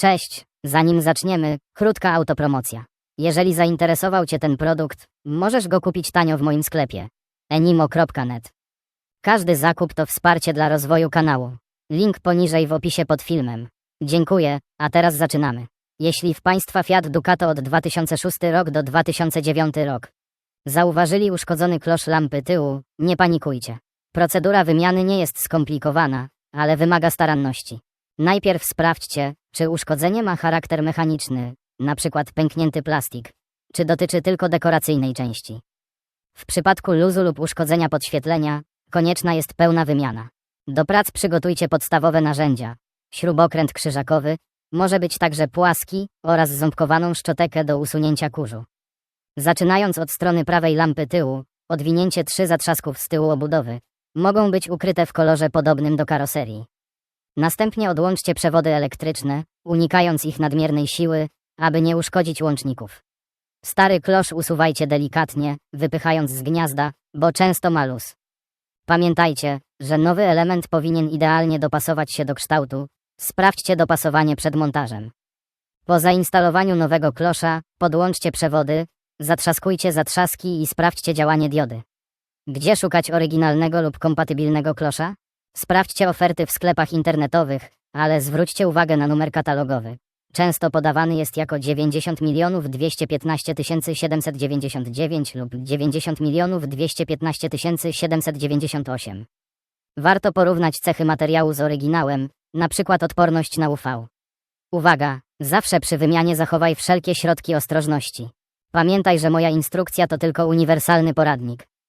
Cześć, zanim zaczniemy, krótka autopromocja. Jeżeli zainteresował Cię ten produkt, możesz go kupić tanio w moim sklepie enimo.net. Każdy zakup to wsparcie dla rozwoju kanału. Link poniżej w opisie pod filmem. Dziękuję, a teraz zaczynamy. Jeśli w Państwa Fiat Ducato od 2006 rok do 2009 rok zauważyli uszkodzony klosz lampy tyłu, nie panikujcie. Procedura wymiany nie jest skomplikowana, ale wymaga staranności. Najpierw sprawdźcie, czy uszkodzenie ma charakter mechaniczny, np. pęknięty plastik, czy dotyczy tylko dekoracyjnej części. W przypadku luzu lub uszkodzenia podświetlenia, konieczna jest pełna wymiana. Do prac przygotujcie podstawowe narzędzia. Śrubokręt krzyżakowy, może być także płaski oraz ząbkowaną szczotekę do usunięcia kurzu. Zaczynając od strony prawej lampy tyłu, odwinięcie trzy zatrzasków z tyłu obudowy mogą być ukryte w kolorze podobnym do karoserii. Następnie odłączcie przewody elektryczne, unikając ich nadmiernej siły, aby nie uszkodzić łączników. Stary klosz usuwajcie delikatnie, wypychając z gniazda, bo często ma luz. Pamiętajcie, że nowy element powinien idealnie dopasować się do kształtu. Sprawdźcie dopasowanie przed montażem. Po zainstalowaniu nowego klosza, podłączcie przewody, zatrzaskujcie zatrzaski i sprawdźcie działanie diody. Gdzie szukać oryginalnego lub kompatybilnego klosza? Sprawdźcie oferty w sklepach internetowych, ale zwróćcie uwagę na numer katalogowy. Często podawany jest jako 90 milionów 215 799 lub 90 milionów 215 798. Warto porównać cechy materiału z oryginałem, na przykład odporność na UV. Uwaga, zawsze przy wymianie zachowaj wszelkie środki ostrożności. Pamiętaj, że moja instrukcja to tylko uniwersalny poradnik.